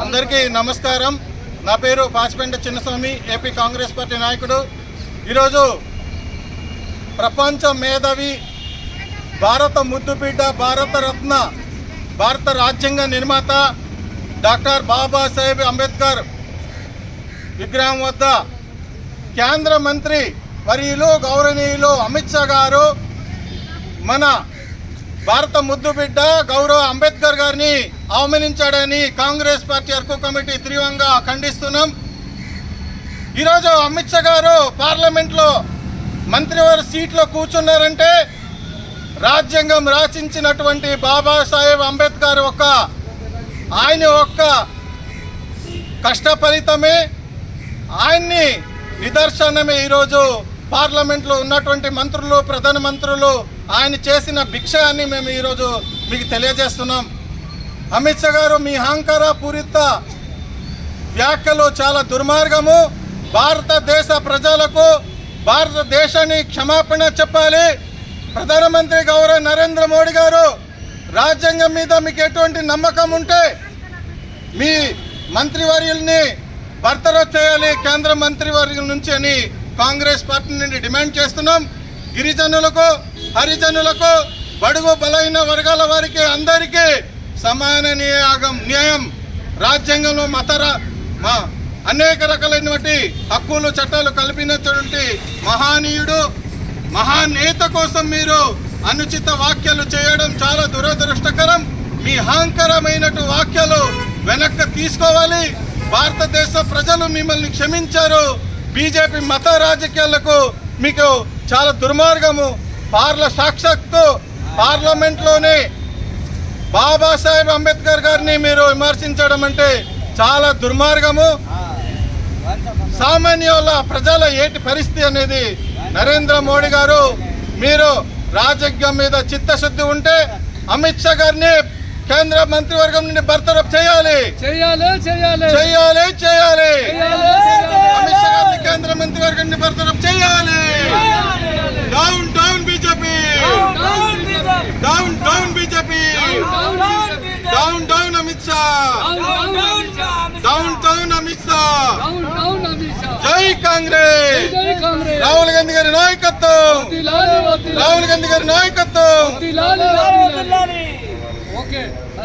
అందరికీ నమస్కారం. నా పేరు పాచిపెంట చిన్నస్వామి ఏపీ కాంగ్రెస్ పార్టీ నాయకుడు. ఈరోజు ప్రపంచ మేధావి భారత ముద్దుబిడ్డ భారతరత్న భారత రాజ్యాంగ నిర్మాత డాక్టర్ బాబాసాహెబ్ అంబేద్కర్ విగ్రహం వద్ద కేంద్ర మంత్రి వర్యులు గౌరవనీయులు అమిత్ షా గారు మన భారత ముద్దు బిడ్డ గౌరవ అంబేద్కర్ గారిని అవమానించాడని కాంగ్రెస్ పార్టీ అరకు కమిటీ తీవ్రంగా ఖండిస్తున్నాం. ఈరోజు అమిత్ షా గారు పార్లమెంట్లో మంత్రివారి సీట్లో కూర్చున్నారంటే రాజ్యాంగం రాచించినటువంటి బాబాసాహెబ్ అంబేద్కర్ ఒక ఆయన ఒక్క కష్ట ఫలితమే ఆయన్ని నిదర్శనమే ఈరోజు పార్లమెంట్లో ఉన్నటువంటి మంత్రులు ప్రధాన మంత్రులు ఆయన చేసిన భిక్ష అని మేము ఈరోజు మీకు తెలియజేస్తున్నాం. అమిత్ షా గారు మీ అహంకార పూరిత వ్యాఖ్యలు చాలా దుర్మార్గము. భారతదేశ ప్రజలకు భారతదేశాన్ని క్షమాపణ చెప్పాలి. ప్రధానమంత్రి గౌరవ నరేంద్ర మోడీ గారు రాజ్యాంగం మీద మీకు ఎటువంటి నమ్మకం ఉంటే మీ మంత్రివర్యుల్ని బర్తరఫ్ చేయాలి కేంద్ర మంత్రివర్యుల నుంచి అని కాంగ్రెస్ పార్టీ నుండి డిమాండ్ చేస్తున్నాం. గిరిజనులకు హరిజనులకు బడుగు బలైన వర్గాల వారికి అందరికీ సమాన నియాగం న్యాయం. రాజ్యాంగంలో మతర మా అనేక రకాలైనటువంటి హక్కులు చట్టాలు కల్పించినటువంటి మహానీయుడు మహానేత కోసం మీరు అనుచిత వాక్యాలు చేయడం చాలా దురదృష్టకరం. మీ అహంకరమైనటు వాక్యాలు వెనక్కి తీసుకోవాలి. భారతదేశ ప్రజలు మిమ్మల్ని క్షమించారు. బీజేపీ మత రాజకీయాలకు మీకు చాలా దుర్మార్గము పార్ల సాక్షాత్తు పార్లమెంట్లోనే బాబాసాహెబ్ అంబేద్కర్ గారిని మీరు విమర్శించడం అంటే చాలా దుర్మార్గము. సామాన్యుల ప్రజల ఏటి పరిస్థితి అనేది నరేంద్ర మోడీ గారు మీరు రాజకీయం మీద చిత్తశుద్ధి ఉంటే అమిత్ షా గారిని కేంద్ర మంత్రివర్గం నుండి బర్తరఫ్ చేయాలి. చేయాలి చేయాలి. చేయాలి చేయాలి. చేయాలి, అమిత్ షా గారిని కేంద్ర మంత్రివర్గం నుండి బర్తరఫ్ చేయాలి down down BJP down down BJP down down Amit Shah down down Amit Shah down down Amit Shah జై కాంగ్రెస్ జై కాంగ్రెస్ రాహుల్ గాంధీ గారి నాయకత్వం. రాహుల్ గాంధీ గారి నాయకత్వం. ఓకే.